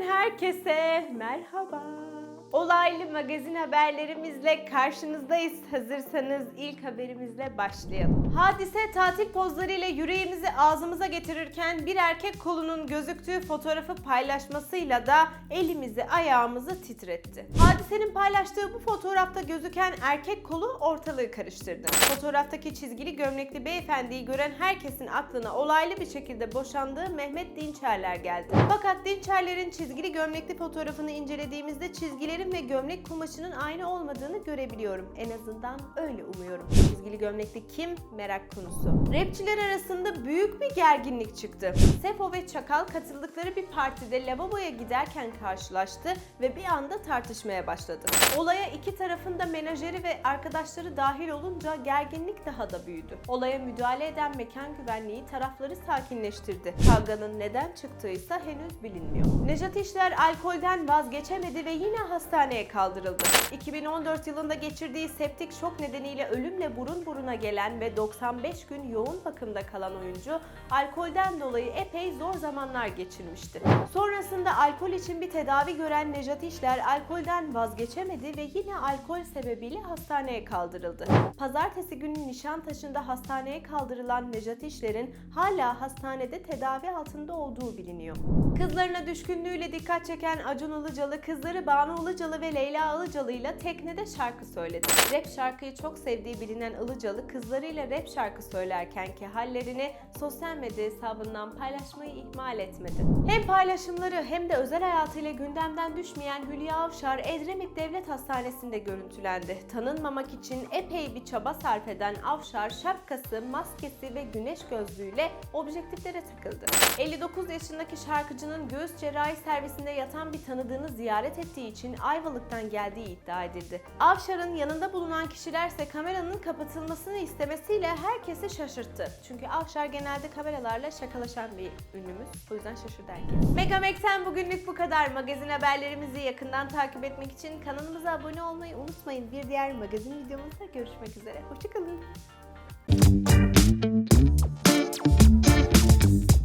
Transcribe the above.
Herkese merhaba. Olaylı magazin haberlerimizle karşınızdayız. Hazırsanız ilk haberimizle başlayalım. Hadise tatil pozlarıyla yüreğimizi ağzımıza getirirken bir erkek kolunun gözüktüğü fotoğrafı paylaşmasıyla da elimizi ayağımızı titretti. Hadisenin paylaştığı bu fotoğrafta gözüken erkek kolu ortalığı karıştırdı. Fotoğraftaki çizgili gömlekli beyefendiyi gören herkesin aklına olaylı bir şekilde boşandığı Mehmet Dinçerler geldi. Fakat Dinçerler'in çizgili gömlekli fotoğrafını incelediğimizde çizgilerin ve gömlek kumaşının aynı olmadığını görebiliyorum. En azından öyle umuyorum. Çizgili gömlekli kim? Merak konusu. Rapçiler arasında büyük bir gerginlik çıktı. Sefo ve Çakal katıldıkları bir partide lavaboya giderken karşılaştı ve bir anda tartışmaya başladı. Olaya iki tarafın da menajeri ve arkadaşları dahil olunca gerginlik daha da büyüdü. Olaya müdahale eden mekan güvenliği tarafları sakinleştirdi. Kavganın neden çıktığıysa henüz bilinmiyor. Nejat İşler alkolden vazgeçemedi ve yine hastaneye kaldırıldı. 2014 yılında geçirdiği septik şok nedeniyle ölümle burun buruna gelen ve 95 gün yoğun bakımda kalan oyuncu alkolden dolayı epey zor zamanlar geçirmişti. Sonrasında alkol için bir tedavi gören Nejat İşler alkolden vazgeçemedi ve yine alkol sebebiyle hastaneye kaldırıldı. Pazartesi günü Nişantaşı'nda hastaneye kaldırılan Nejat İşler'in hala hastanede tedavi altında olduğu biliniyor. Kızlarına düşkünlüğüyle dikkat çeken Acun Ilıcalı, kızları Banu Ilıcalı ve Leyla Ilıcalı ile teknede şarkı söyledi. Rap şarkıyı çok sevdiği bilinen Ilıcalı, kızlarıyla rap şarkı söylerkenki hallerini sosyal medya hesabından paylaşmayı ihmal etmedi. Hem paylaşımları hem de özel hayatıyla gündemden düşmeyen Hülya Avşar, Edremit Devlet Hastanesi'nde görüntülendi. Tanınmamak için epey bir çaba sarf eden Avşar, şapkası, maskesi ve güneş gözlüğüyle objektiflere takıldı. 59 yaşındaki şarkıcının göğüs cerrahi servisinde yatan bir tanıdığını ziyaret ettiği için Ayvalık'tan geldiği iddia edildi. Avşar'ın yanında bulunan kişilerse kameranın kapatılmasını istemesiyle herkesi şaşırttı. Çünkü Avşar genelde kameralarla şakalaşan bir ünlümüz. O yüzden şaşırdı herkes. Megamex'ten bugünlük bu kadar. Magazin haberlerimizi yakından takip etmek için kanalımıza abone olmayı unutmayın. Bir diğer magazin videomuzda görüşmek üzere. Hoşçakalın. Thank you.